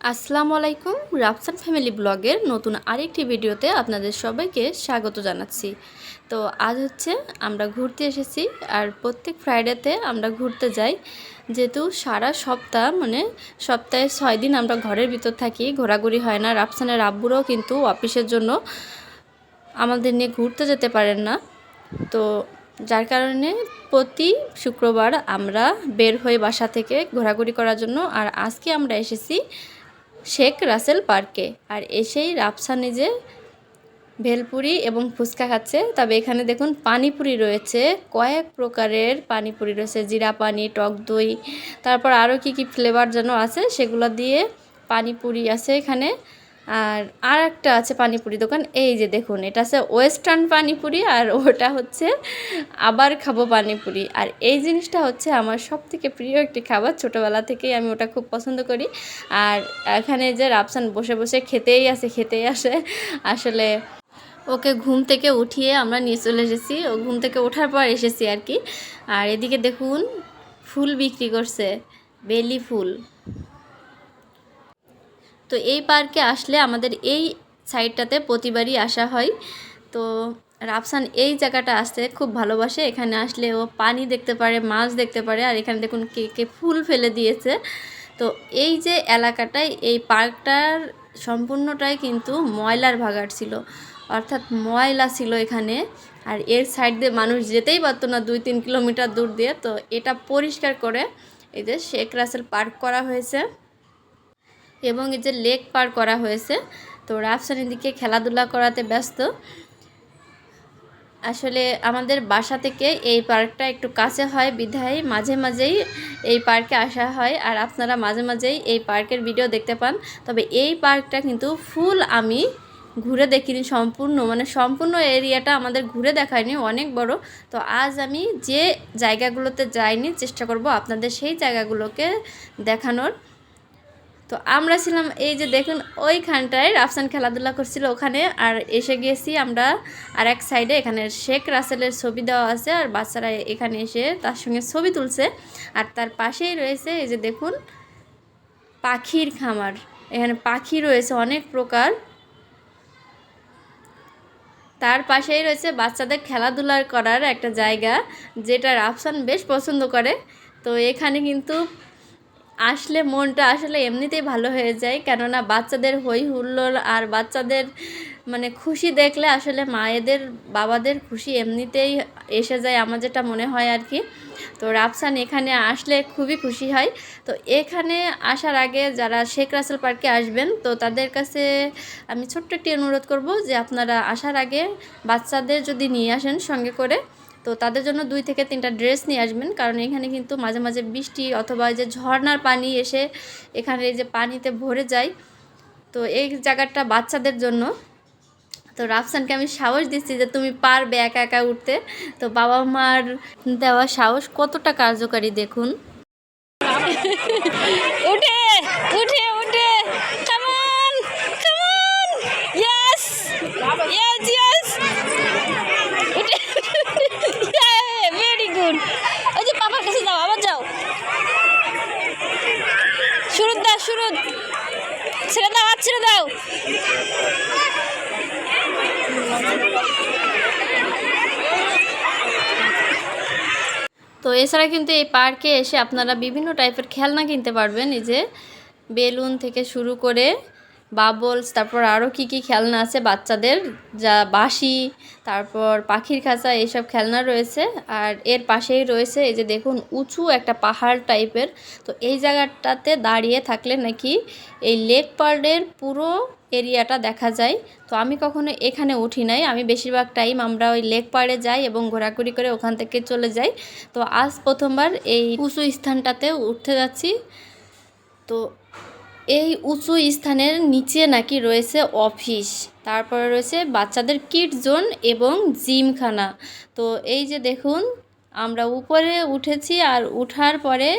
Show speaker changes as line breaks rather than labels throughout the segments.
আসসালামু আলাইকুম, রাফসান ফ্যামিলি ব্লগের নতুন আরেকটি ভিডিওতে আপনাদের সবাইকে স্বাগত জানাচ্ছি। তো আজ হচ্ছে আমরা ঘুরতে এসেছি আর প্রত্যেক ফ্রাইডেতে আমরা ঘুরতে যাই। যেহেতু সারা সপ্তাহ মানে সপ্তাহে ছয় দিন আমরা ঘরের ভিতর থাকি, ঘোরাঘুরি হয় না। রাফসানের আব্বুরাও কিন্তু অফিসের জন্য আমাদের নিয়ে ঘুরতে যেতে পারেন না। তো যার কারণে প্রতি শুক্রবার আমরা বের হয়ে বাসা থেকে ঘোরাঘুরি করার জন্য। আর আজকে আমরা এসেছি শেখ রাসেল পার্কে। আর এসেই রাফসা নিজে ভেলপুরি এবং ফুচকা খাচ্ছে, তবে এখানে দেখুন পানিপুরি রয়েছে, কয়েক প্রকারের পানিপুরি রয়েছে, জিরা পানি, টক দই, তারপর আরও কি কি ফ্লেভার যেন আছে সেগুলো দিয়ে পানিপুরি আছে এখানে। আর আর একটা আছে পানিপুরি দোকান, এই যে দেখুন, এটা আছে ওয়েস্টার্ন পানিপুরি আর ওটা হচ্ছে আবার খাব পানিপুরি। আর এই জিনিসটা হচ্ছে আমার সব থেকে প্রিয় একটি খাবার, ছোটোবেলা থেকেই আমি ওটা খুব পছন্দ করি। আর এখানে যে রাফসান বসে বসে খেতেই আসে খেতেই আসে। আসলে ওকে ঘুম থেকে উঠিয়ে আমরা নিয়ে চলে এসেছি, ও ঘুম থেকে ওঠার পর এসেছি আর কি। আর এদিকে দেখুন, ফুল বিক্রি করছে, বেলি ফুল। তো এই পার্কে আসলে আমাদের এই সাইডটাতে প্রতিবারই আসা হয়। তো রাফসান এই জায়গাটা আসতে খুব ভালোবাসে। এখানে আসলে ও পানি দেখতে পারে, মাছ দেখতে পারে, আর এখানে দেখুন কে কে ফুল ফেলে দিয়েছে। তো এই যে এলাকাটায়, এই পার্কটার সম্পূর্ণটাই কিন্তু ময়লার ভাগার ছিল। অর্থাৎ ময়লা ছিল এখানে। আর এর সাইড দিয়ে মানুষ যেতেই পারতো না দুই তিন কিলোমিটার দূর দিয়ে। তো এটা পরিষ্কার করে এই যে শেখ রাসেল পার্ক করা হয়েছে। এবং এই যে লেক পার করা হয়েছে, তো রাফসান দিকে খেলাধুলা করাতে ব্যস্ত। আসলে আমাদের বাসা থেকে এই পার্কটা একটু কাছে হয় বিধায়, মাঝে মাঝেই এই পার্কে আসা হয়। আর আপনারা মাঝে মাঝেই এই পার্কের ভিডিও দেখতে পান। তবে এই পার্কটা কিন্তু ফুল আমি ঘুরে দেখিনি সম্পূর্ণ মানে সম্পূর্ণ এরিয়াটা আমাদের ঘুরে দেখায়নি, অনেক বড়। তো আজ আমি যে জায়গাগুলোতে যাইনি, চেষ্টা করব আপনাদের সেই জায়গাগুলোকে দেখানোর। তো আমরা ছিলাম এই যে দেখুন, ওইখানটায় রাফসান খেলাধুলা করছিল ওখানে, আর এসে গিয়েছি আমরা আর এক সাইডে এখানে শেখ রাসেলের ছবি দেওয়া আছে, আর বাচ্চারা এখানে এসে তার সঙ্গে ছবি তুলছে। আর তার পাশেই রয়েছে এই যে দেখুন, পাখির খামার। এখানে পাখি রয়েছে অনেক প্রকার। তার পাশেই রয়েছে বাচ্চাদের খেলাধুলার করার একটা জায়গা, যেটা রাফসান বেশ পছন্দ করে। তো এখানে কিন্তু আসলে মনটা আসলে এমনিতেই ভালো হয়ে যায়। কেননা বাচ্চাদের হই হুল্লোড় আর বাচ্চাদের মানে খুশি দেখলে আসলে মায়েদের, বাবাদের খুশি এমনিতেই এসে যায় আমার যেটা মনে হয় আর কি। তো রাফসান এখানে আসলে খুবই খুশি হয়। তো এখানে আসার আগে যারা শেখ রাসেল পার্কে আসবেন, তো তাদের কাছে আমি ছোট্ট একটি অনুরোধ করব যে আপনারা আসার আগে বাচ্চাদের যদি নিয়ে আসেন সঙ্গে করে তো তাদের জন্য দুই থেকে তিনটা ড্রেস নিয়ে আসবেন। কারণ এখানে কিন্তু মাঝে মাঝে বৃষ্টি অথবা যে ঝর্নার পানি এসে এখানে যে পানিতে ভরে যায়। তো এই জায়গাটা বাচ্চাদের জন্য। তো রাফসানকে আমি সাহস দিচ্ছি যে তুমি পারবে একা একা উঠতে। তো বাবা মার দেওয়া সাহস কতটা কার্যকারী দেখুন
উঠে উঠে উঠে come on come on yes yes yes উঠে ভেরি গুড ওই যে পাপার কাছে যাও আবার যাও শুরু দাও শুরু ছেড়ে
তো এছাড়া কিন্তু এই পার্কে এসে আপনারা বিভিন্ন টাইপের খেলনা কিনতে পারবেন, এই যে বেলুন থেকে শুরু করে বাবলস, তারপর আরও কি কি খেলনা আছে বাচ্চাদের? যা বাঁশি, তারপর পাখির খাঁচা, এইসব খেলনা রয়েছে। আর এর পাশেই রয়েছে এই যে দেখুন, উঁচু একটা পাহাড় টাইপের। তো এই জায়গাটাতে দাঁড়িয়ে থাকলে নাকি এই লেক পার্ডের পুরো এরিয়াটা দেখা যায়। তো আমি কখনো এখানে উঠি নাই। আমি বেশিরভাগ টাইম আমরা ওই লেক পাড়ে যাই এবং ঘোরাঘুরি করে ওখান থেকে চলে যাই। তো আজ প্রথমবার এই উঁচু স্থানটাতে উঠতে যাচ্ছি। তো এই উঁচু স্থানের নিচে নাকি রয়েছে অফিস। তারপরে রয়েছে বাচ্চাদের কিট জোন এবং জিমখানা। তো এই যে দেখুন, আমরা উপরে উঠেছি আর উঠার পরে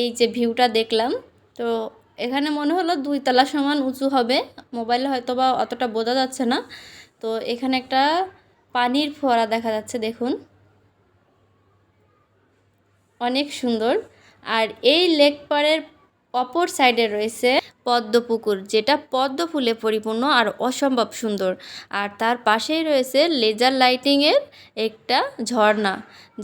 এই যে ভিউটা দেখলাম। তো এখানে মনে হলো দুই তলা সমান উঁচু হবে। মোবাইলে হয়তো বা অতটা বোঝা যাচ্ছে না। তো এখানে একটা পানির ফোয়ারা দেখা যাচ্ছে, দেখুন। অনেক সুন্দর। আর এই লেক পাড়ের অপর সাইডে রয়েছে পদ্ম পুকুর যেটা পদ্ম ফুলে পরিপূর্ণ আর অসম্ভব সুন্দর। আর তার পাশেই রয়েছে লেজার লাইটিংয়ের একটা ঝর্ণা,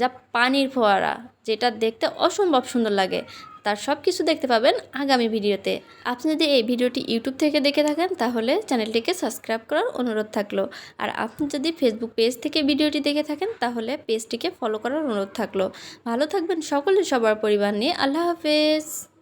যা পানির ফোয়ারা, যেটা দেখতে অসম্ভব সুন্দর লাগে। তার সব কিছু দেখতে পাবেন আগামী ভিডিওতে। আপনি যদি এই ভিডিওটি ইউটিউব থেকে দেখে থাকেন, তাহলে চ্যানেলটিকে সাবস্ক্রাইব করার অনুরোধ থাকল। আর আপনি যদি ফেসবুক পেজ থেকে ভিডিওটি দেখে থাকেন, তাহলে পেজটিকে ফলো করার অনুরোধ থাকল। ভালো থাকবেন সকলে, সবার পরিবার নিয়ে। আল্লাহ হাফেজ।